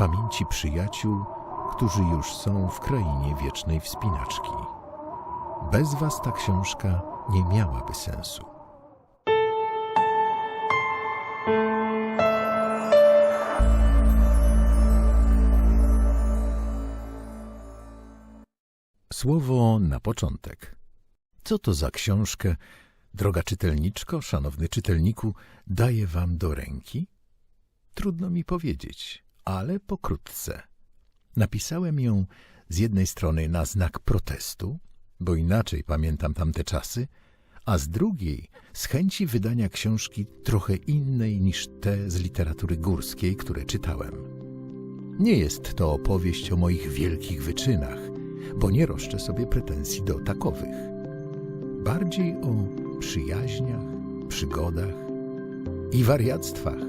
pamięci przyjaciół, którzy już są w krainie wiecznej wspinaczki. Bez was ta książka nie miałaby sensu. Słowo na początek. Co to za książkę, droga czytelniczko, szanowny czytelniku, daję wam do ręki? Trudno mi powiedzieć, ale pokrótce. Napisałem ją z jednej strony na znak protestu, bo inaczej pamiętam tamte czasy, a z drugiej z chęci wydania książki trochę innej niż te z literatury górskiej, które czytałem. Nie jest to opowieść o moich wielkich wyczynach, bo nie roszczę sobie pretensji do takowych. Bardziej o przyjaźniach, przygodach i wariactwach,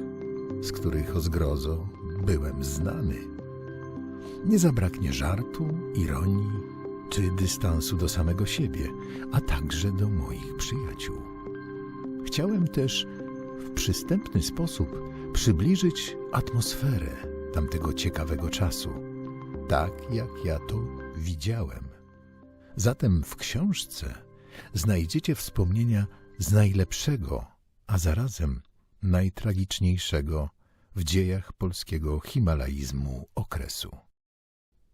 z których o zgrozo byłem znany. Nie zabraknie żartu, ironii czy dystansu do samego siebie, a także do moich przyjaciół. Chciałem też w przystępny sposób przybliżyć atmosferę tamtego ciekawego czasu, tak jak ja to widziałem. Zatem w książce znajdziecie wspomnienia z najlepszego, a zarazem najtragiczniejszego w dziejach polskiego himalaizmu okresu.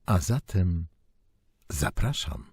A zatem zapraszam.